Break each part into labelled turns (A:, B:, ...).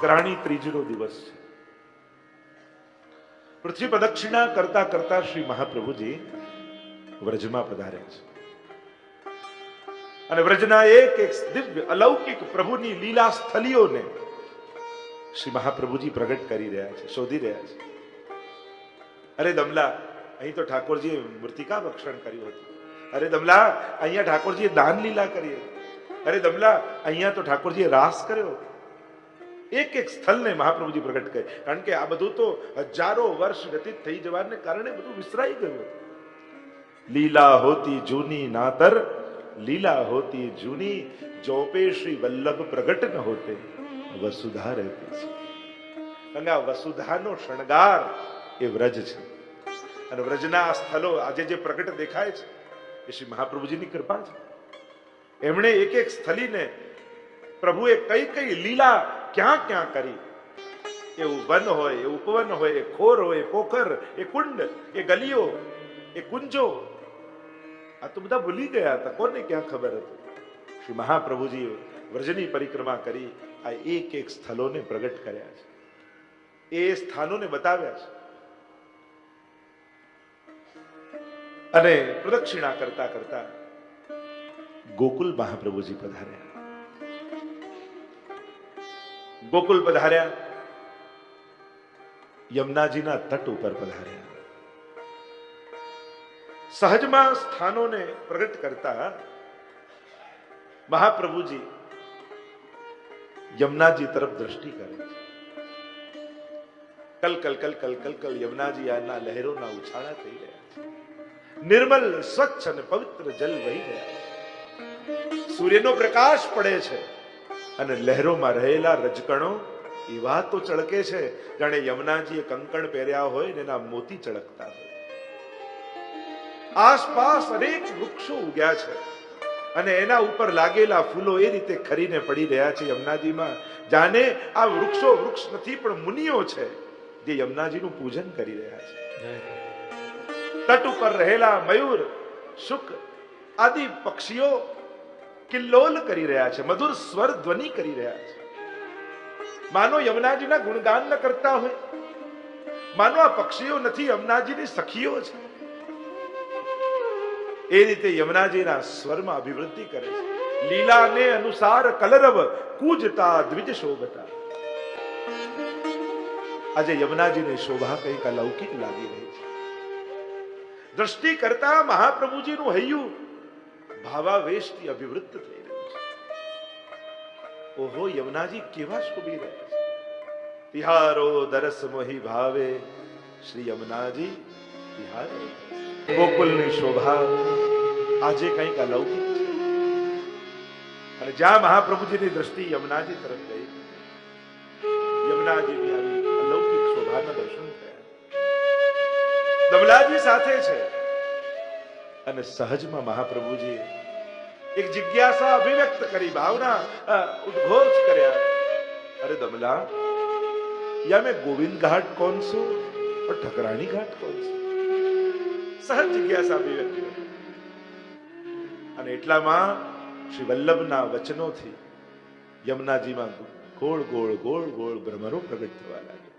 A: ઠકરાણી ત્રીજનો દિવસ છે. પૃથ્વી પ્રદક્ષિણા કરતા કરતા શ્રી મહાપ્રભુજી વ્રજમાં પધાર્યા છે. અને વ્રજના એક એક દિવ્ય અલૌકિક પ્રભુની લીલા સ્થલીઓને શ્રી મહાપ્રભુજી પ્રગટ કરી રહ્યા છે, શોધી રહ્યા છે. અરે દમલા, અહીં તો ઠાકોરજીએ મૂર્તિકા ભક્ષણ કર્યું હતું. અરે દમલા, અહીંયા ઠાકોરજીએ દાન લીલા કરી હતી. અરે દમલા, અહીંયા તો ઠાકોરજીએ રાસ કર્યો એક એક સ્થળને મહાપ્રભુજી પ્રગટ કરે. કારણ કે આ બધું તો હજારો વર્ષ વ્યતીત થઈ જવાને કારણે બધું વિસરાઈ ગયું લીલા હોતી જૂની નાતર, લીલા હોતી જૂની જોપે શ્રી વલ્લભ પ્રગટ ન હોતે, વસુધા રહેતી છે. કારણ આ વસુધાનો શણગાર એ વ્રજ છે. અને વ્રજના આ સ્થળો આજે જે પ્રગટ દેખાય છે, એ શ્રી મહાપ્રભુજીની કૃપા છે. એમણે એક એક સ્થળીને પ્રભુએ કઈ કઈ લીલા ક્યાં ક્યાં કરી? એવું વન હોય, એ ઉપવન હોય, એ ખોર હોય પોખર, એ કુંડ, એ ગલીઓ, એ કુંજો. આ તો બધા ભૂલી ગયા હતા. કોને ક્યાં ખબર હતી? શ્રી મહાપ્રભુજી વ્રજની પરિક્રમા કરી, આ એક એક સ્થળોને પ્રગટ કર્યા છે. એ સ્થાનોને બતાવ્યા છે. અને પ્રદક્ષિણા કરતા કરતા ગોકુલ મહાપ્રભુજી પધાર્યા. ગોકુલ પધાર્યા. યમુનાજીના તટ ઉપર પધાર્યા. સહજમાં સ્થાનોને પ્રગટ કરતા મહાપ્રભુજી યમુનાજી તરફ દ્રષ્ટિ કરે છે. કલ કલ કલ કલ કલ કલ યમુનાજી આના લહેરોના ઉછાળા થઈ રહ્યા છે. નિર્મલ, સ્વચ્છ અને પવિત્ર જલ વહી ગયા સૂર્યનો પ્રકાશ પડે છે. અને લહેરોમાં રહેલા રજકણો એવા તો ચળકે છે. જાણે યમુનાજીએ કંકણ પહેર્યા હોય ને એના મોતી ચળકતા હોય. આસપાસ અનેક વૃક્ષો ઉગ્યા છે. અને એના ઉપર લાગેલા ફૂલો એ રીતે ખરીને પડી રહ્યા છે યમુનાજીમાં. જાણે આ વૃક્ષો વૃક્ષ નથી પણ મુનિઓ છે જે યમુનાજીનું પૂજન કરી રહ્યા છે. તટ ઉપર રહેલા મયુર શુક આદિ પક્ષીઓ કિલ્લોલ કરી રહ્યા છે, મધુર સ્વર ધ્વનિ કરી રહ્યા છે. માનો યમુનાજીના ગુણગાન ન કરતા હોય, માનો આ પક્ષીઓ નથી, યમુનાજીની સખીઓ છે. એ રીતે યમુનાજીના સ્વરમાં અભિવૃદ્ધિ કરે છે. લીલાને અનુસાર કલરવ કૂજતા, દ્વિજ શોભતા. આજે યમુનાજીની શોભા કંઈક અલૌકિક લાગી રહી છે. દ્રષ્ટિ કરતા મહાપ્રભુજીનું હૈયું ભાવાવેશથી અભિવૃત્ત થઈ રહ્યું છે. ઓહો, યમુનાજી કેવા શોભી રહ્યા છે. તિહારો દરસ મોહી ભાવે, શ્રી યમુનાજી તિહારો. ગોકુલની શોભા આજે કંઈક અલૌકિક છે. અને જ્યાં મહાપ્રભુજીની દ્રષ્ટિ યમુનાજી તરફ ગઈ, યમુનાજીની અલૌકિક શોભાના દર્શન થયા. દમલાજી સાથે છે. અને સહજમાં મહાપ્રભુજી એક જિજ્ઞાસા અભિવ્યક્ત કરી ભાવના અ, ઉદ્ઘોષ કર્યા અરે દમલા या मैं गोविंद घाट कौन सो और ठकरानी घाट कौन सो સહજ જિજ્ઞાસા અભિવ્યક્ત કરી. અને એટલામાં શ્રી વલ્લભના વચનોથી યમુનાજીમાં ગોળ ગોળ ગોળ ગોળ ભ્રમરો પ્રગટ થવા લાગ્યા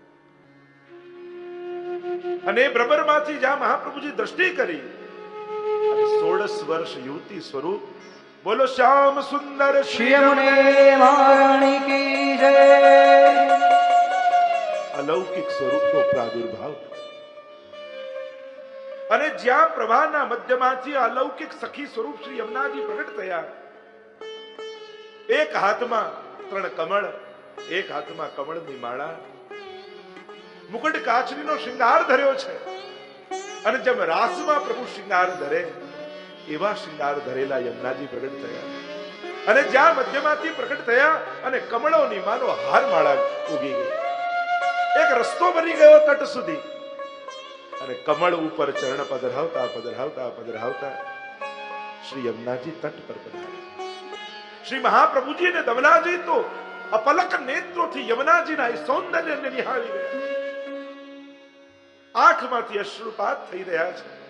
A: અને એ ભ્રમરમાંથી જ્યાં મહાપ્રભુજી દ્રષ્ટિ કરી અને સોળસ વર્ષ યુવતી સ્વરૂપ. બોલો શ્યામ સુંદર અલૌકિક સ્વરૂપનો પ્રાદુર્ભાવ. અને જ્યાં પ્રવાહના મધ્યમાંથી અલૌકિક સખી સ્વરૂપ શ્રી યમુનાજી પ્રગટ થયા. એક હાથમાં ત્રણ કમળ એક હાથમાં કમળની માળા. મુકુટ કાચરીનો શૃંગાર ધર્યો છે. અને જેમ રાસમાં પ્રભુ શૃંગાર ધરે એવા શિંગાર ધરેલા યમુનાજી પ્રગટ થયા. અને જ્યાં મધ્યમાંથી પ્રગટ થયા અને કમળોની માનો હાર માળા ઉગી ગઈ. એક રસ્તો બની ગયો તટ સુધી. અને કમળ ઉપર ચરણ પધરાવતા પધરાવતા પધરાવતા શ્રી યમુનાજી તટ પર પધરાવ્યા શ્રી મહાપ્રભુજી અને દમનાજી તો અપલક નેત્રોથી યમુનાજીના એ સૌંદર્યને નિહાળી રહ્યા આંખમાંથી અશ્રુપાત થઈ રહ્યા છે.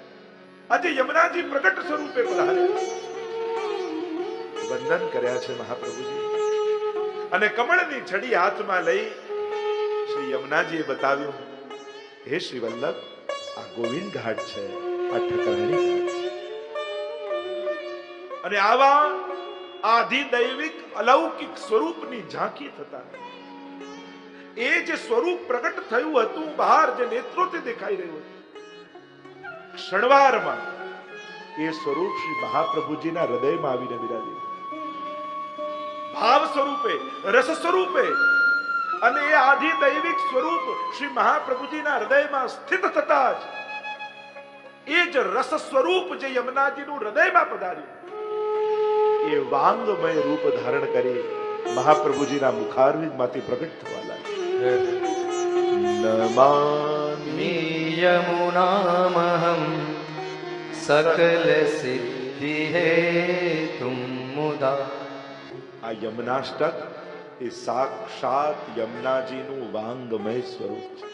A: આજે યમુનાજી પ્રગટ સ્વરૂપે પધાર્યા વંદન કર્યા છે મહાપ્રભુજી. અને કમળની છડી હાથમાં લઈ શ્રી યમુનાજીએ બતાવ્યું, હે શ્રી વલ્લભ આ ગોવિંદ ઘાટ છે. અને આવા આધિદૈવિક અલૌકિક સ્વરૂપની ઝાંખી થતા એ જે સ્વરૂપ પ્રગટ થયું હતું, બહાર જે નેત્રોથી દેખાઈ રહ્યું હતું. ક્ષણવારમાં એ સ્વરૂપ શ્રી મહાપ્રભુજીના હૃદયમાં આવીને બિરાજી ભાવ સ્વરૂપે રસ સ્વરૂપે અને એ આધી દૈવિક સ્વરૂપ શ્રી મહાપ્રભુજીના હૃદયમાં સ્થિત થતા જ એ જ રસ સ્વરૂપ જે યમુનાજીનું હૃદયમાં પધાર્યું એ વાંગમય રૂપ ધારણ કરી મહાપ્રભુજીના મુખારવિંદમાંથી પ્રગટ થવા લાગ્યું નમામિ
B: यमुनामहं सकलसिद्धि हेतुं मुदा
A: આ યમનાષ્ટક એ સાક્ષાત યમુનાજીનું વાંગમય સ્વરૂપ છે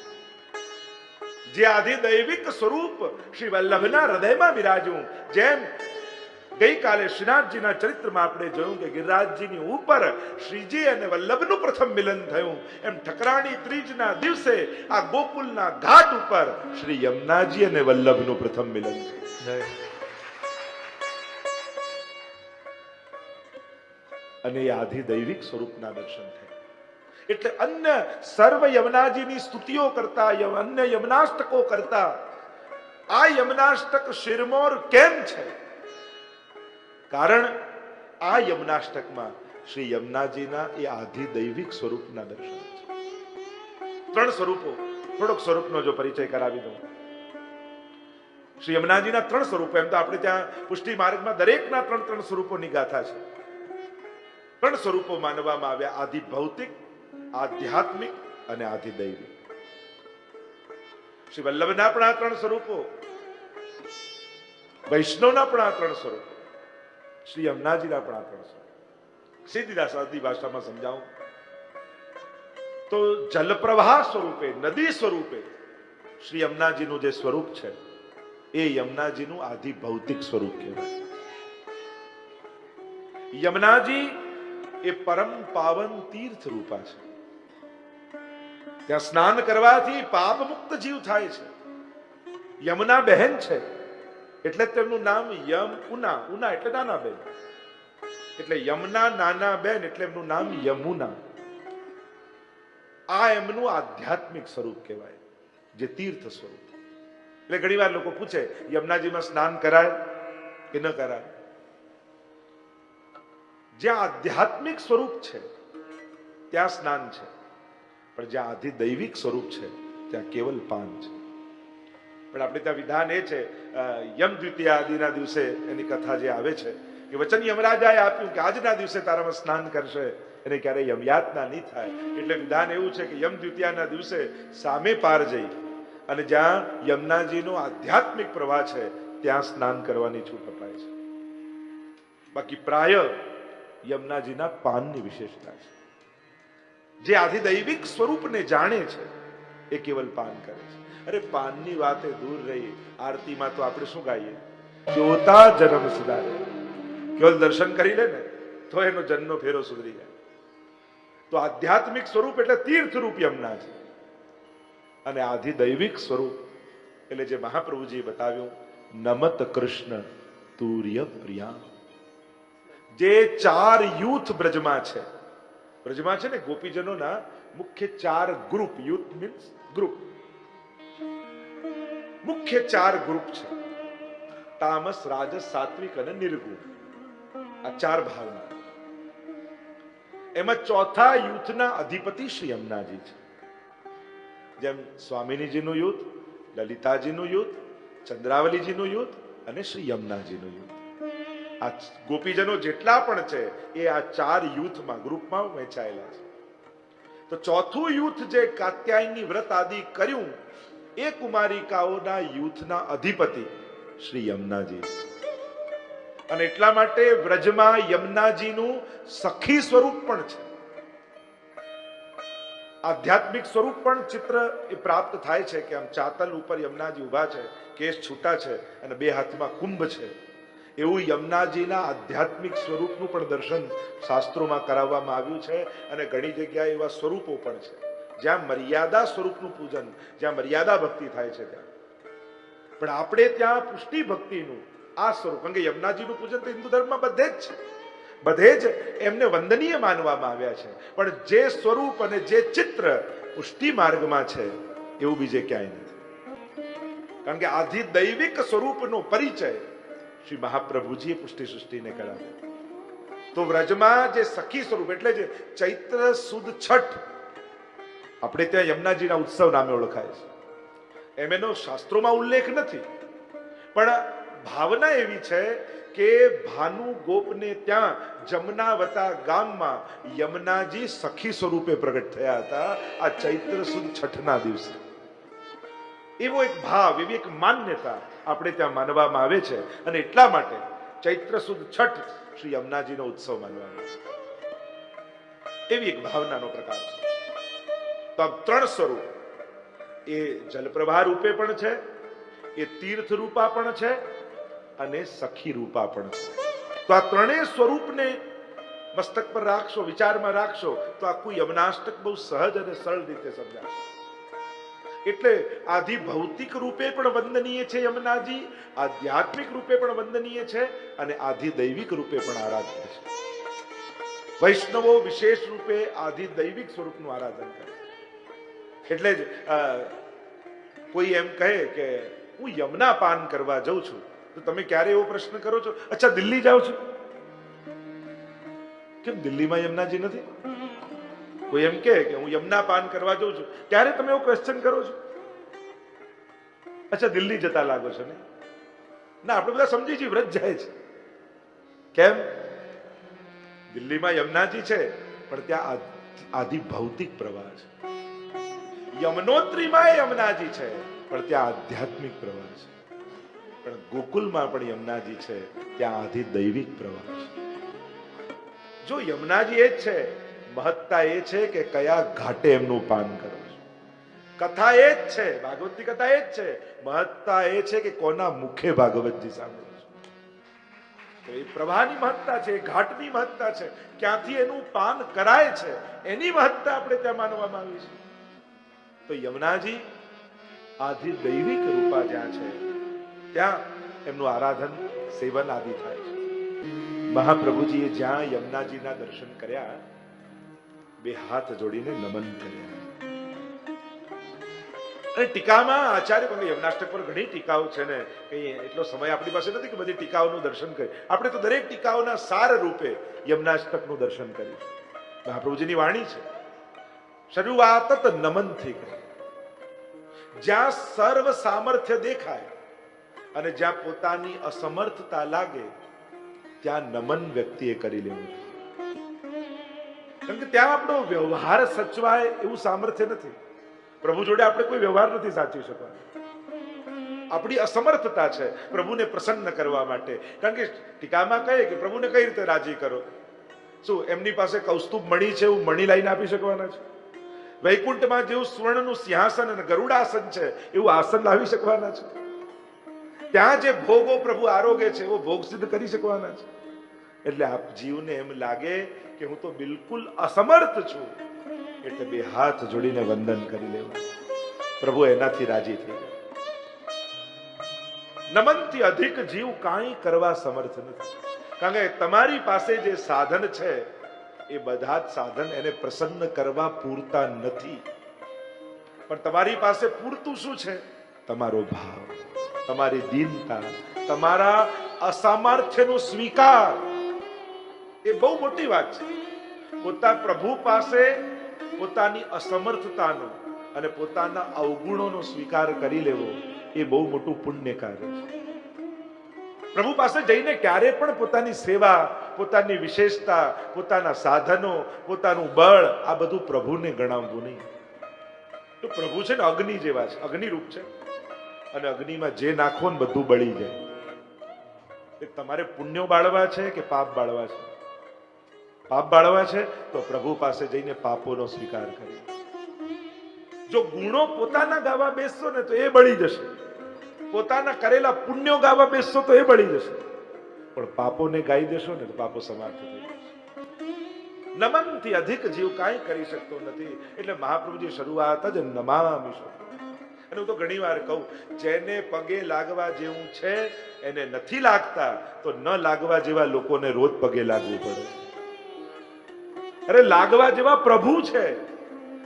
A: જે આદિ દૈવિક સ્વરૂપ શ્રી વલ્લભના હૃદયમાં બિરાજ્યું જેમ ગઈકાલે શ્રીનાથજીના ચરિત્રમાં આપણે જોયું કે ગિરિરાજજીની ઉપર શ્રીજી અને વલ્લભનું પ્રથમ મિલન થયું. એમ ઠકરાણી ત્રીજના દિવસે આ ગોકુલના ઘાટ ઉપર શ્રી યમુનાજી અને વલ્લભનું પ્રથમ મિલન અને એ આધિ દૈવિક સ્વરૂપના દર્શન થયા. એટલે અન્ય સર્વ યમુનાજીની સ્તુતિઓ કરતા અન્ય યમનાષ્ટકો કરતા, આ યમનાષ્ટક શિરમોર કેમ છે? કારણ આ યમનાષ્ટકમાં શ્રી યમુનાજીના એ આધિ દૈવિક સ્વરૂપના દર્શન છે. ત્રણ સ્વરૂપો, થોડોક સ્વરૂપનો જો પરિચય કરાવી દઉં. શ્રી યમુનાજીના ત્રણ સ્વરૂપો, એમ તો આપણે ત્યાં પુષ્ટિ માર્ગમાં દરેકના ત્રણ ત્રણ સ્વરૂપોની ગાથા છે. ત્રણ સ્વરૂપો માનવામાં આવ્યા, આધિ ભૌતિક, આધ્યાત્મિક અને આધિદૈવિક શ્રી વલ્લભના પણ આ ત્રણ સ્વરૂપો, વૈષ્ણવના પણ આ ત્રણ સ્વરૂપો. શ્રી યમુનાજીના પણ આ ત્રણ સ્વરૂપ સાદી ભાષામાં સમજાવું. તો જલપ્રવાહ સ્વરૂપે, નદી સ્વરૂપે શ્રી યમુનાજીનું જે સ્વરૂપ છે, એ યમુનાજીનું આધિ ભૌતિક સ્વરૂપ કહેવાય. યમુનાજી એ પરમ પાવન તીર્થ રૂપા છે. ત્યાં સ્નાન કરવાથી પાપ મુક્ત જીવ થાય છે. યમુના બહેન છે. એટલે તેમનું નામ યમ ઉના. ઉના એટલે નાના બેન. એટલે યમના નાના બેન એટલે એમનું નામ યમુના. આ એમનું આધ્યાત્મિક સ્વરૂપ કહેવાય, જે તીર્થ સ્વરૂપ. એટલે ઘણી વાર લોકો પૂછે, યમુનાજીમાં સ્નાન કરાય કે ન કરાય? જ્યાં આધ્યાત્મિક સ્વરૂપ છે, ત્યાં સ્નાન છે. પણ જ્યાં આધિ દૈવિક સ્વરૂપ છે, ત્યાં કેવલ પાન છે. પણ આપણે ત્યાં વિધાન એ છે યમ દ્વિતીય આદિના દિવસે એની કથા જે આવે છે, કે વચન યમરાજાએ આપ્યું કે આજના દિવસે તારામાં સ્નાન કરશે, એને ક્યારે યમયાતના નહીં થાય. એટલે વિધાન એવું છે કે યમ દ્વિતીયાના દિવસે સામે પાર જઈ અને જ્યાં યમનાજીનો આધ્યાત્મિક પ્રવાહ છે, ત્યાં સ્નાન કરવાની છૂટ અપાય છે. બાકી પ્રાય યમનાજીના પાનની વિશેષતા છે. જે આથી દૈવિક સ્વરૂપને જાણે છે, એ કેવલ પાન કરે છે. અરે, પાનની વાતે દૂર રહી. આરતીમાં તો આપણે શું ગાઈએ? જોતા જન્મ સુધારે. કેવલ દર્શન કરી લે ને, તો એનો જન્મનો ફેરો સુધરી જાય. તો આધ્યાત્મિક સ્વરૂપ એટલે તીર્થ રૂપી હમણાં છે અને આધિ દૈવિક સ્વરૂપ, એટલે જે મહાપ્રભુજીએ બતાવ્યું, નમત કૃષ્ણ તુર્ય પ્રિયા. જે ચાર યુથ બ્રજમાં છે. બ્રજમાં છે ને, ગોપીજનોના મુખ્ય ચાર ગ્રુપ યુથ મીન્સ ગ્રુપ મુખ્ય ચાર ગ્રુપ છે. તામસ, રાજસ, સાત્વિક અને નિર્ગુણ. આ ચાર ભાવના એમાં ચોથા યુથના અધિપતિ શ્રી યમુનાજી છે. જેમ સ્વામિનીજીનું યુદ્ધ લલિતાજીનું યુદ્ધ ચંદ્રાવલીજીનું યુદ્ધ અને શ્રી યમુનાજીનું યુદ્ધ આ ગોપીજનો જેટલા પણ છે, એ આ ચાર યુથમાં ગ્રુપમાં વહેંચાયેલા છે. તો ચોથું યુથ જે કાત્યાયની વ્રત આદિ કર્યું એ કુમારિકાઓના યુથના અધિપતિ, શ્રી યમુનાજી. અને એટલા માટે વ્રજમાં યમુનાજીનું સખી સ્વરૂપ પણ છે. આધ્યાત્મિક સ્વરૂપ પણ ચિત્ર એ પ્રાપ્ત થાય છે કે આમ ચાતલ ઉપર યમુનાજી ઊભા છે, કેસ છૂટા છે અને બે હાથમાં કુંભ છે. એવું યમુનાજીના આધ્યાત્મિક સ્વરૂપનું પણ દર્શન શાસ્ત્રોમાં કરાવવામાં આવ્યું છે અને ઘણી જગ્યાએ એવા સ્વરૂપો પણ છે. જ્યાં મર્યાદા સ્વરૂપનું પૂજન, જ્યાં મર્યાદા ભક્તિ થાય છે ત્યાં. પણ આપણે ત્યાં પુષ્ટિ ભક્તિનું, આ સ્વરૂપ, કારણ કે યમુનાજીનું પૂજન તો હિન્દુ ધર્મમાં બધે જ છે. બધે જ એમને વંદનીય માનવામાં આવ્યા છે. પણ જે સ્વરૂપ અને જે ચિત્ર પુષ્ટિ માર્ગમાં છે, એવું બીજે ક્યાંય નથી. કારણ કે આધિ દૈવિક સ્વરૂપનો પરિચય શ્રી મહાપ્રભુજીએ પુષ્ટિ સૃષ્ટિને કરાવ્યો. તો વ્રજમાં જે સખી સ્વરૂપ, એટલે જે ચૈત્ર સુદ છઠ આપણે ત્યાં યમુનાજીના ઉત્સવ નામે ઓળખાય છે. એમ એનો શાસ્ત્રોમાં ઉલ્લેખ નથી. પણ ભાવના એવી છે કે ભાનુ ગોપને ત્યાં જમનાવતા ગામમાં યમુનાજી સખી સ્વરૂપે પ્રગટ થયા હતા આ ચૈત્ર સુદ છઠના દિવસે. એવો એક ભાવ, એવી એક માન્યતા આપણે ત્યાં માનવામાં આવે છે અને એટલા માટે ચૈત્ર સુદ છઠ શ્રી યમુનાજીનો ઉત્સવ માનવામાં આવે છે. એવી એક ભાવનાનો પ્રકાર છે. ત્રણ સ્વરૂપ. એ જલપ્રવાહ રૂપે પણ છે, એ તીર્થ રૂપા પણ છે અને સખી રૂપા પણ છે. તો આ ત્રણેય સ્વરૂપને મસ્તક પર રાખશો, વિચારમાં રાખશો, તો આખું યમનાષ્ટક બહુ સહજ અને સરળ રીતે સમજાશે. એટલે આધિ ભૌતિક રૂપે પણ વંદનીય છે યમુનાજી, આધ્યાત્મિક રૂપે પણ વંદનીય છે અને આધિ દૈવિક રૂપે પણ આરાધ્ય છે. વૈષ્ણવો વિશેષ રૂપે આધિ દૈવિક સ્વરૂપનું આરાધન કરે એટલે જ કોઈ એમ કહે કે, હું યમુના પાન કરવા જઉં છું. તો તમે ક્યારે એવો પ્રશ્ન કરો છો? અચ્છા, દિલ્હી જાઓ છો. કેમ દિલ્હીમાં યમુનાજી નથી? કોઈ એમ કે, હું યમુના પાન કરવા જઉં છું. ત્યારે તમે એવો ક્વેશ્ચન કરો છો? અચ્છા, દિલ્હી જતા લાગો છો ને? ના, આપણે બધા સમજી છીએ, વ્રત જાય છે. કેમ? દિલ્હીમાં યમુનાજી છે, પણ ત્યાં આદિ ભૌતિક પ્રવાહ છે. યમનોત્રીમાં યમુનાજી છે. પણ ત્યાં આધ્યાત્મિક પ્રવાહ છે. પણ ગોકુલમાં પણ યમુનાજી છે. ત્યાં આધી દૈવિક પ્રવાહ છે. જો યમુનાજી એ જ છે, મહત્તા એ છે કે કયા ઘાટે એમનું પાન કરો કથા એ જ છે, ભાગવતની કથા એ જ છે. મહત્તા એ છે કે કોના મુખે ભાગવતજી સાંભળો તો એ પ્રવાહની મહત્તા છે ઘાટની મહત્તા છે. ક્યાંથી એનું પાન કરાય છે, એની મહત્તા આપણે ત્યાં માનવામાં આવી છે. તો યમુનાજી આધી દૈવિક રૂપા જ્યાં છે, ત્યાં એમનું આરાધન, સેવન આદિ થાય છે. મહાપ્રભુજીએ જ્યાં યમુનાજીના દર્શન કર્યા, બે હાથ જોડીને નમન કર્યા. અને ટીકામાં આચાર્ય પણ યમનાષ્ટક પર ઘણી ટીકાઓ છે ને કઈ એટલો સમય આપણી પાસે નથી કે બધી ટીકાઓનું દર્શન કરીએ. આપણે તો દરેક ટીકાઓના સાર રૂપે યમનાષ્ટકનું દર્શન કરી મહાપ્રભુજીની વાણી છે શરૂઆત નમનથી કરી જ્યાં સર્વ સામર્થ્ય દેખાય અને જ્યાં પોતાની અસમર્થતા લાગે, ત્યાં નમન વ્યક્તિએ કરી લેવું. કારણ કે ત્યાં આપણો વ્યવહાર સચવાય એવું સામર્થ્ય નથી. પ્રભુ જોડે આપણે કોઈ વ્યવહાર નથી સાચવી શકવાનો. આપણી અસમર્થતા છે પ્રભુને પ્રસન્ન કરવા માટે. કારણ કે ટીકામાં કહે કે પ્રભુને કઈ રીતે રાજી કરો? શું એમની પાસે કૌસ્તુભ મણી છે એવું મણી લાઈને આપી શકવાના છે? વૈકુંઠમાં જેવું સ્વર્ણનું સિંહાસન અને ગરુડાસન છે, એવું આસન લાવી શકવાના છે. ત્યાં જે ભોગો પ્રભુ આરોગે છે, એવો ભોગ સિદ્ધ કરી શકવાના છે. એટલે આપ જીવને એમ લાગે કે હું તો બિલકુલ અસમર્થ છું. એટલે બે હાથ જોડીને વંદન કરી લેવા પ્રભુ એનાથી રાજી થઈ ગયા. નમનથી અધિક જીવ કાંઈ કરવા સમર્થ નથી. કારણ કે તમારી પાસે જે સાધન છે એ બધા જ સાધન એને પ્રસન્ન કરવા પૂરતા નથી. પણ તમારી પાસે પૂરતું શું છે? તમારો ભાવ, તમારી દીનતા, તમારા અસામર્થ્યનો સ્વીકાર. એ બહુ મોટી વાત છે. પોતા પ્રભુ પાસે પોતાની અસમર્થતાનો અને પોતાના અવગુણોનો સ્વીકાર કરી લેવો એ બહુ મોટું પુણ્ય કાર્ય છે. પ્રભુ પાસે જઈને ક્યારે પણ પોતાની સેવા પોતાની વિશેષતા, પોતાના સાધનો, પોતાનું બળ આ બધું પ્રભુને ગણાવવું નહીં. તો પ્રભુ છે ને અગ્નિ જેવા છે અગ્નિ રૂપ છે. અને અગ્નિમાં જે નાખો ને બધું બળી જાય. તમારે પુણ્યો બાળવા છે કે પાપ બાળવા છે? પાપ બાળવા છે તો પ્રભુ પાસે જઈને પાપોનો સ્વીકાર કરે. જો ગુણો પોતાના ગાવા બેસશો ને તો એ બળી જશે. પોતાના કરેલા પુણ્યો ગાવા બેસશો તો એ બળી જશે. પણ પાપોને ગાઈ દેશો ને પાપો સમાપ્ત થઈ નમનથી અધિક જીવ કાંઈ કરી શકતો નથી. એટલે મહાપ્રભુજી શરૂઆત જ નમાવા શબ્દ અને હું તો ઘણી વાર કહું, જેને પગે લાગવા જેવું છે, એને નથી લાગતા, તો ન લાગવા જેવા લોકોને રોજ પગે લાગવું પડે. અરે લાગવા જેવા પ્રભુ છે.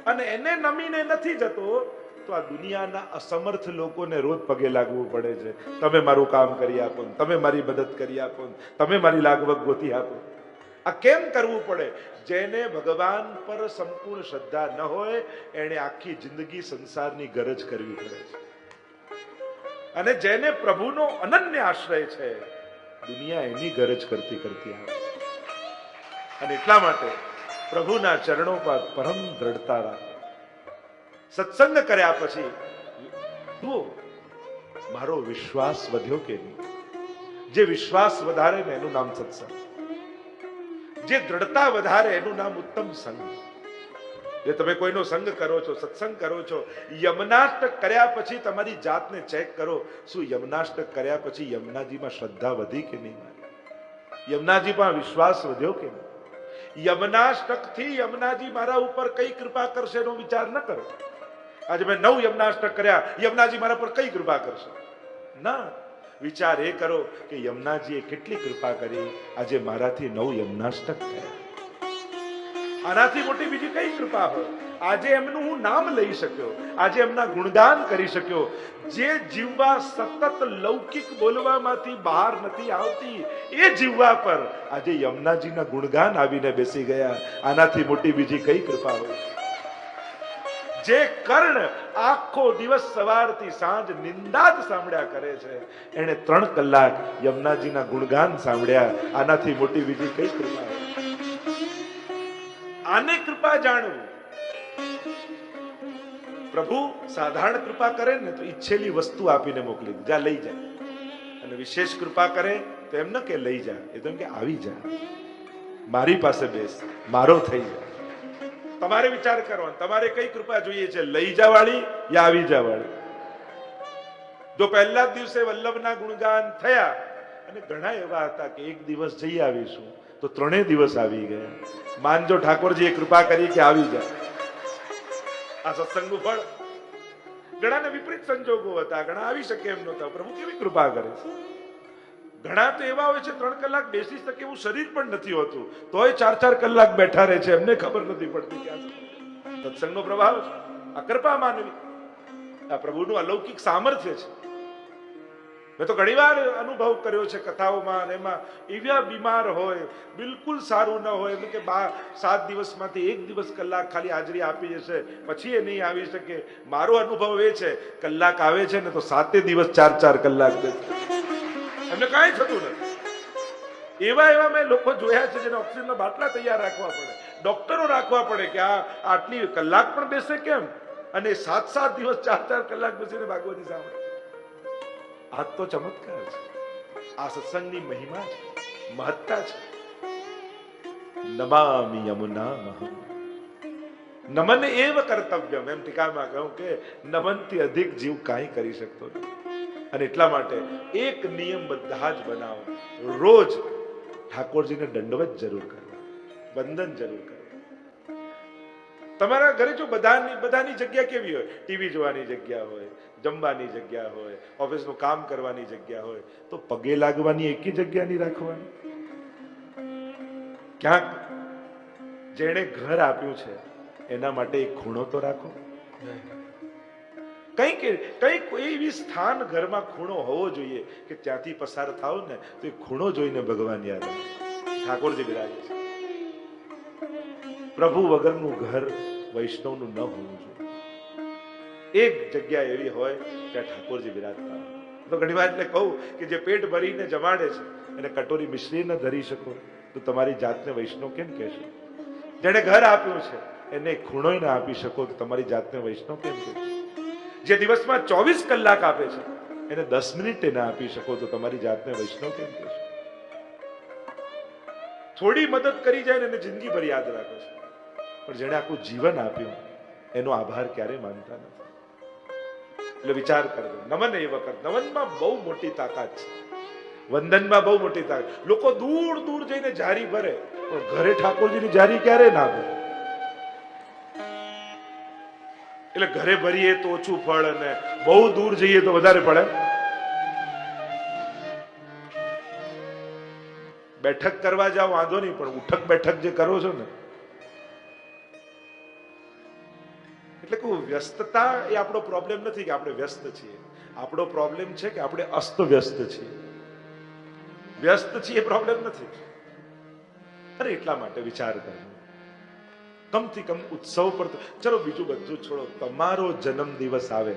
A: અને એને નમીને નથી જતો તો આ દુનિયાના અસમર્થ લોકોને રોજ પગે લાગવું પડે છે. તમે મારું કામ કરી આપો તમે મારી મદદ કરી આપો તમે મારી લાગવગ ગોતી આપો. આ કેમ કરવું પડે? જેને ભગવાન પર સંપૂર્ણ શ્રદ્ધા ન હોય એને આખી જિંદગી સંસારની ગરજ કરવી પડે છે. અને જેને પ્રભુનો અનન્ય આશ્રય છે, દુનિયા એની ગરજ કરતી કરતી આવે અને એટલા માટે પ્રભુના ચરણો પર પરમ દ્રઢતા રાખો. સત્સંગ કર્યા પછી, જુઓ, મારો વિશ્વાસ વધ્યો કે નહીં? જે વિશ્વાસ વધારે ને એનું નામ સત્સંગ. જે દ્રઢતા વધારે એનું નામ ઉત્તમ સંઘ જે તમે કોઈનો સંગ કરો છો, સત્સંગ કરો છો યમનાષ્ટક કર્યા પછી તમારી જાતને ચેક કરો, શું યમનાષ્ટક કર્યા પછી યમુનાજીમાં શ્રદ્ધા વધી કે નહીં મારી? યમુનાજીમાં વિશ્વાસ વધ્યો કે નહીં? યમનાષ્ટકથી યમુનાજી મારા ઉપર કઈ કૃપા કરશે એનો વિચાર ન કરો. આજે મેં નવ યમનાષ્ટક કર્યા. યમનાજી મારા પર કઈ કૃપા કરશે? ના. વિચાર એ કરો કે યમનાજીએ કેટલી કૃપા કરી. આજે મારાથી નવ યમનાષ્ટક થયા. આનાથી મોટી બીજી કઈ કૃપા હોય? આજે એમનું હું નામ લઈ શક્યો. આજે એમના ગુણગાન કરી શક્યો. જે જીવવા સતત લૌકિક બોલવામાંથી બહાર નથી આવતી, એ જીવવા પર આજે યમનાજીના ગુણગાન આવીને બેસી ગયા. આનાથી મોટી બીજી કઈ કૃપા હોય? જે કર્ણ આખો દિવસ સવારથી સાંજ નિંદા સાંભળ્યા કરે છે. એને ત્રણ કલાક યમુનાજીના ગુણગાન સાંભળ્યા. આનાથી મોટી બીજી કઈ કૃપા આને કૃપા જાણવું. પ્રભુ સાધારણ કૃપા કરે ને તો ઈચ્છેલી વસ્તુ આપીને મોકલી જા, લઈ જા. અને વિશેષ કૃપા કરે તો એમ ન કે લઈ જા. એ તો એમ કે આવી જા. મારી પાસે બેસ. મારો થઈ જા. તમારે વિચાર કરવાનો તમારે કઈ કૃપા જોઈએ છે? લઈ જા વાળી યા આવી જા વાળી જો પહેલા જ દિવસે વલ્લભના ગુણગાન થયા, અને ઘણા એવા હતા કે એક દિવસ જઈ આવીશું, તો ત્રણેય દિવસ આવી ગયા. માનજો ઠાકોરજીએ કૃપા કરી કે આવી જા આ સત્સંગનું ફળ. ઘણાને વિપરીત સંજોગો હતા, ઘણા આવી શકે એમ નહોતા પ્રભુ કેવી કૃપા કરે છે? ઘણા તો એવા હોય છે, ત્રણ કલાક બેસી શકે એવું શરીર પણ નથી હોતું. તોય ચાર ચાર કલાક બેઠા રહે છે, એમને ખબર નથી પડતી કે સત્સંગનો પ્રભાવ છે. આ કૃપા માનવી. આ પ્રભુનું અલૌકિક સામર્થ્ય છે. મેં તો ઘણીવાર અનુભવ કર્યો છે કથાઓમાં અને એમાં એવા બીમાર હોય, બિલકુલ સારું ન હોય. એમ કે, બા, સાત દિવસમાંથી એક દિવસ કલાક ખાલી હાજરી આપી જશે, પછી એ નહીં આવી શકે. મારો અનુભવ એ છે, કલાક આવે છે ને તો સાતે દિવસ ચાર ચાર કલાક બેસે. એમને કાંઈ થતું નથી. એવા એવા મેં લોકો જોયા છે જેને ઓક્સિજનના બાટલા તૈયાર રાખવા પડે. ડોક્ટરો રાખવા પડે કે આ આટલી કલાક પણ બેસે કેમ? અને સાત સાત દિવસ ચાર ચાર કલાક બેસીને ભાગવતી સાંભળે. આ તો ચમત્કાર છે. આ સત્સંગની મહિમા છે. મહત્તા છે. નમામિ યમુના મહમ નમન એવ કર્તવ્યમ. એમ ટીકામાં કહ્યું કે નમનથી અધિક જીવ કાંઈ કરી શકતો નથી. અને એટલા માટે એક નિયમ બધા જ બનાવો. રોજ ઠાકોરજીને દંડવત જરૂર કરવા. વંદન જરૂર કરવા. તમારા ઘરે જો બધાની બધાની જગ્યા કેવી હોય? ટીવી જોવાની જગ્યા હોય, જમવાની જગ્યા હોય, ઓફિસનું કામ કરવાની જગ્યા હોય, તો પગે લાગવાની એકી જગ્યા નહીં રાખવાની. ક્યાંક જેણે ઘર આપ્યું છે, એના માટે એક ખૂણો તો રાખો. કંઈક કંઈક એવી સ્થાન ઘરમાં ખૂણો હોવો જોઈએ કે ત્યાંથી પસાર થાવ ને તો એ ખૂણો જોઈને ભગવાન યાદ ઠાકોરજી બિરાજે છે. પ્રભુ વગરનું ઘર વૈષ્ણવનું ન હોવું જોઈએ. એક જગ્યા એવી હોય ત્યાં ઠાકોરજી બિરાજતા તો ઘણી વાર એટલે કહું કે જે પેટ ભરીને જમાડે છે, એને કટોરી મિશ્રી ન ધરી શકો. તો તમારી જાતને વૈષ્ણવ કેમ કહેશો? જેણે ઘર આપ્યું છે, એને ખૂણોય ના આપી શકો તો તમારી જાતને વૈષ્ણવ કેમ કહેશો? જે દિવસમાં ચોવીસ કલાક આપે છે, એને દસ મિનિટ ના આપી શકો તો તમારી જાતને વૈષ્ણવ કેમ કહેશો? થોડી મદદ કરી જાય ને એને જિંદગીભર યાદ રાખો છો. પણ જેણે આખું જીવન આપ્યું, એનો આભાર ક્યારે માનતા નથી. એટલે વિચાર કરજો, નમન એ વખત, નમનમાં બહુ મોટી તાકાત છે. વંદનમાં બહુ મોટી તાકાત. લોકો દૂર દૂર જઈને જારી ભરે, પણ ઘરે ઠાકોરજીની જારી ક્યારે ના ભરે? એટલે ઘરે ભરીએ તો ઓછું ફળ અને બહુ દૂર જઈએ તો વધારે પડે બેઠક કરવા જાઓ, વાંધો નહીં, પણ ઉઠક બેઠક જે કરો છો ને, એટલે કહું, વ્યસ્તતા એ આપણો પ્રોબ્લેમ નથી કે આપણે વ્યસ્ત છીએ. આપણો પ્રોબ્લેમ છે કે આપણે અસ્ત વ્યસ્ત છીએ. વ્યસ્ત છીએ પ્રોબ્લેમ નથી. અરે, એટલા માટે વિચાર કરો કમથી કમ ઉત્સવ પર ચલો બીજું બધું છોડો. તમારો જન્મ દિવસ આવે.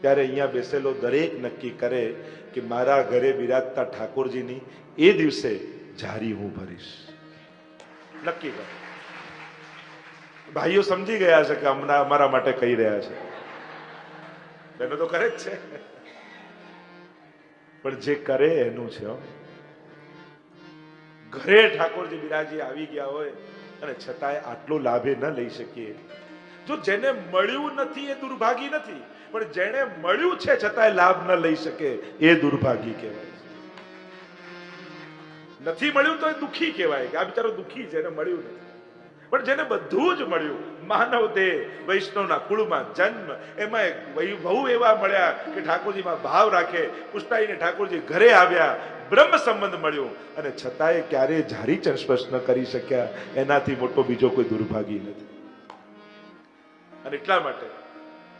A: ત્યારે અહીંયા બેસેલો દરેક નક્કી કરે કે મારા ઘરે બિરાજતા ઠાકોરજીની એ દિવસે જારી હું ભરીશ. નક્કી કરો. ભાઈઓ સમજી ગયા છે કે હમણાં અમારા માટે કહી રહ્યા છે. બહેનો તો કરે જ છે. પણ જે કરે એનું છે ઘરે ઠાકોરજી બિરાજી આવી ગયા હોય અને છતાંય આટલો લાભે ન લઈ શકીએ જો જેને મળ્યું નથી એ દુર્ભાગી નથી, પણ જેને મળ્યું છે છતાંય લાભ ન લઈ શકે એ દુર્ભાગી કહેવાય. નથી મળ્યું તો એ દુઃખી કહેવાય કે આ બિચારો દુઃખી છે, એને મળ્યું નથી પણ જેને બધું જ મળ્યું માનવ દેહ વૈષ્ણવના કુળમાં જન્મ, એમાં વૈભવ એવા મળ્યા કે ઠાકોરજીમાં ભાવ રાખે. પુષ્ટાઈને ઠાકોરજી ઘરે આવ્યા, બ્રહ્મ સંબંધ મળ્યો અને છતાંય ક્યારેય જારી ચર્સ્પર્શ ન કરી શક્યા, એનાથી મોટો બીજો કોઈ દુર્ભાગી નથી. અને એટલા માટે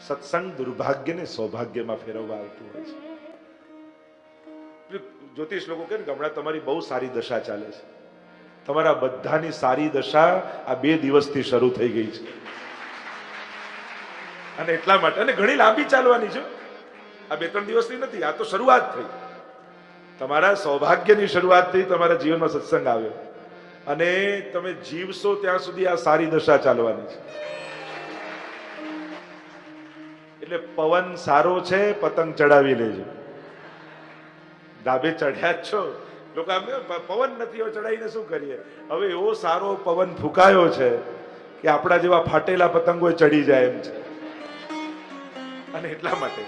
A: સત્સંગ દુર્ભાગ્યને સૌભાગ્યમાં ફેરવવા આવતું હોય છે. જ્યોતિષ લોકો કે હમણાં તમારી બહુ સારી દશા ચાલે છે. તમારા બધાની સારી દશા આ બે દિવસથી શરૂ થઈ ગઈ છે. અને એટલા માટે અને ઘણી લાંબી ચાલવાની છે. આ બે ત્રણ દિવસની નથી, આ તો શરૂઆત થઈ. તમારા સૌભાગ્યની શરૂઆત થઈ તમારા જીવનમાં સત્સંગ આવ્યો. અને તમે જીવશો ત્યાં સુધી આ સારી દશા ચાલવાની છે. એટલે પવન સારો છે, પતંગ ચડાવી લેજો. ડાબે ચડ્યા જ છો. લોકો આમ પવન નથી, હવે ચડાવીને શું કરીએ? હવે એવો સારો પવન ફૂંકાયો છે કે આપણા જેવા ફાટેલા પતંગો ચડી જાય એમ છે. અને એટલા માટે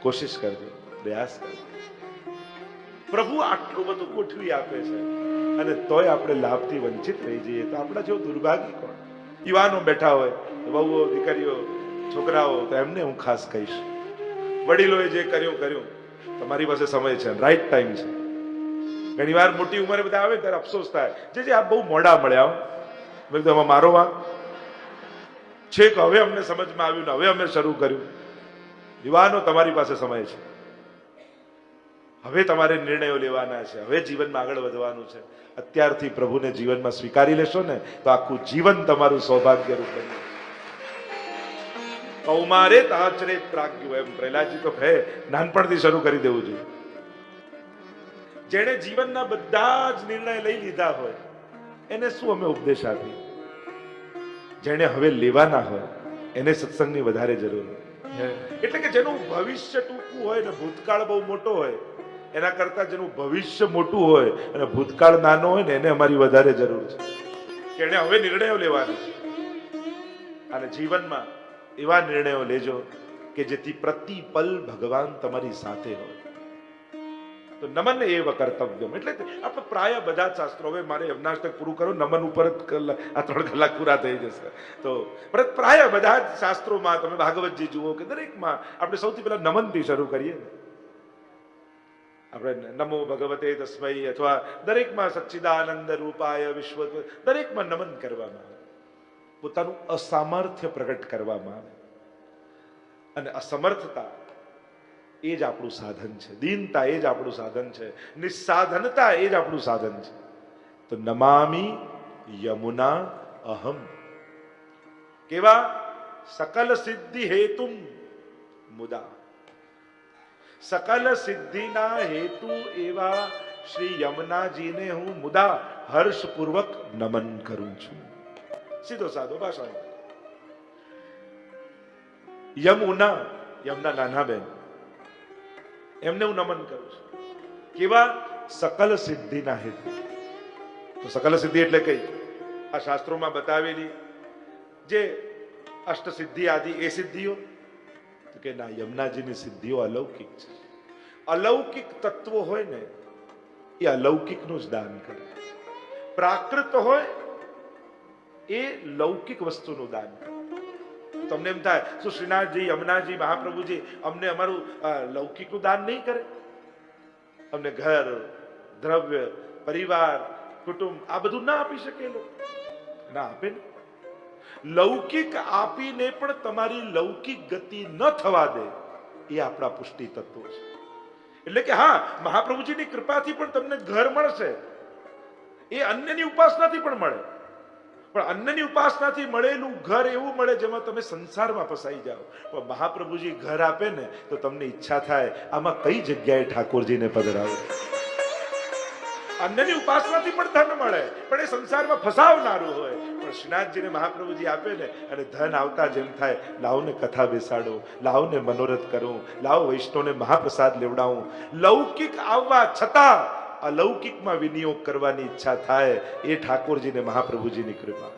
A: કોશિશ કરજો, પ્રયાસ કરજો. પ્રભુ આટલું બધું ગોઠવી આપે છે અને તોય આપણે લાભથી વંચિત રહી જઈએ. તો આપણા જેવો દુર્ભાગ્ય કોણ? યુવાનો બેઠા હોય વહુઓ દીકરીઓ, છોકરાઓ, તો એમને હું ખાસ કહીશ. વડીલોએ જે કર્યું કર્યું. તમારી પાસે સમય છે, રાઈટ ટાઈમ છે. ઘણી વાર મોટી ઉંમરે બધા આવે, ત્યારે અફસોસ થાય. જે જે આ બહુ મોડા મળ્યા. મેં કીધું, આમાં મારો વાંક. છેક હવે અમને સમજમાં આવ્યું ને હવે અમે શરૂ કર્યું. યુવાનો, તમારી પાસે સમય છે. હવે તમારે નિર્ણયો લેવાના છે. હવે જીવનમાં આગળ વધવાનું છે. અત્યારથી પ્રભુને જીવનમાં સ્વીકારી લેશો ને, તો આખું જીવન તમારું સૌભાગ્ય રૂપ બની કૌમારે તાચરે પ્રાગ્યું એમ. પ્રહલાદજી તો કહે, નાનપણથી શરૂ કરી દેવું જોઈએ. જેણે જીવનના બધા જ નિર્ણય લઈ લીધા હોય, એને શું અમે ઉપદેશ આપીએ? જેણે હવે લેવાના હોય, એને સત્સંગની વધારે જરૂર એટલે કે જેનું ભવિષ્ય ટૂંકું હોય ને ભૂતકાળ બહુ મોટો હોય, એના કરતા જેનું ભવિષ્ય મોટું હોય અને ભૂતકાળ નાનો હોય ને, એને અમારી વધારે જરૂર છે. કે એને હવે નિર્ણયો લેવાના છે. અને જીવનમાં એવા નિર્ણયો લેજો કે જેથી પ્રતિપલ ભગવાન તમારી સાથે હોય. તો નમન એવ કર્તવ્યમ. એટલે આપણે પ્રાય બધા શાસ્ત્રો, હવે મારે યમનાષ્ટક પૂરું કરો, નમન ઉપર જ આ ત્રણ કલાક પૂરા થઈ જશે. તો, પણ પ્રાય બધા જ શાસ્ત્રોમાં તમે ભાગવતજી જુઓ કે દરેકમાં આપણે સૌથી પહેલા નમનથી શરૂ કરીએ ને. આપણે નમો ભગવતે તસ્મય અથવા દરેકમાં સચ્ચિદાનંદ રૂપાય વિશ્વ, દરેકમાં નમન કરવામાં આવે. પોતાનું અસામર્થ્ય પ્રગટ કરવામાં આવે. અને અસમર્થતા એ જ આપણું સાધન છે. દીનતા એ જ આપણું સાધન છે. નિસ્સાધનતા એ જ આપણું સાધન છે. તો નમામી યમુના અહમ. કેવા? સકલ સિદ્ધિ હેતુમ મુદા. સકલ સિદ્ધિના હેતુ એવા શ્રી યમુનાજીને હું મુદા હર્ષપૂર્વક નમન કરું છું. સીધો સાધો ભાષા યમુના, યમના નાના બેન એમને હું નમન કરું છું. કેવા સકલ સિદ્ધિના હેતુ તો સકલ સિદ્ધિ એટલે કઈ? આ શાસ્ત્રોમાં બતાવેલી જે અષ્ટ સિદ્ધિ આદિ એ સિદ્ધિઓ? તો કે ના, યમુનાજીની સિદ્ધિઓ અલૌકિક છે. અલૌકિક તત્વો હોય ને, એ અલૌકિકનું જ દાન કરે. પ્રાકૃત હોય, એ લૌકિક વસ્તુનું દાન કરે. તમને એમ થાય, શું શ્રીનાથજી યમુનાજી મહાપ્રભુજી અમને અમારું લૌકિકનું દાન નહીં કરે? અમને ઘર, દ્રવ્ય, પરિવાર, કુટુંબ આ બધું ના આપી શકે ના આપે ને. લૌકિક આપીને પણ તમારી લૌકિક ગતિ ન થવા દે એ આપણા પુષ્ટિ તત્વો છે. એટલે કે હા, મહાપ્રભુજીની કૃપાથી પણ તમને ઘર મળશે. એ અન્યની ઉપાસનાથી પણ મળે. પણ અન્નની ઉપાસનાથી મળેલું ઘર એવું મળે જેમાં તમે સંસારમાં ફસાઈ જાઓ. પણ મહાપ્રભુજી ઘર આપે ને તો તમને ઈચ્છા થાય આમાં કઈ જગ્યાએ ઠાકોરજીને પધરાવો. અન્નની ઉપાસનાથી પણ ધન મળે, પણ એ સંસારમાં ફસાવનારું હોય. પણ શ્રીનાથજીને મહાપ્રભુજી આપે ને અને ધન આવતા જેમ થાય, લાવને કથા બેસાડો, લાવને મનોરથ કરું, લાવ વૈષ્ણવને મહાપ્રસાદ લેવડાવું. લૌકિક આવવા છતાં અલૌકિકમાં વિનિયોગ કરવાની ઈચ્છા થાય એ ઠાકોરજીને મહાપ્રભુજીની કૃપા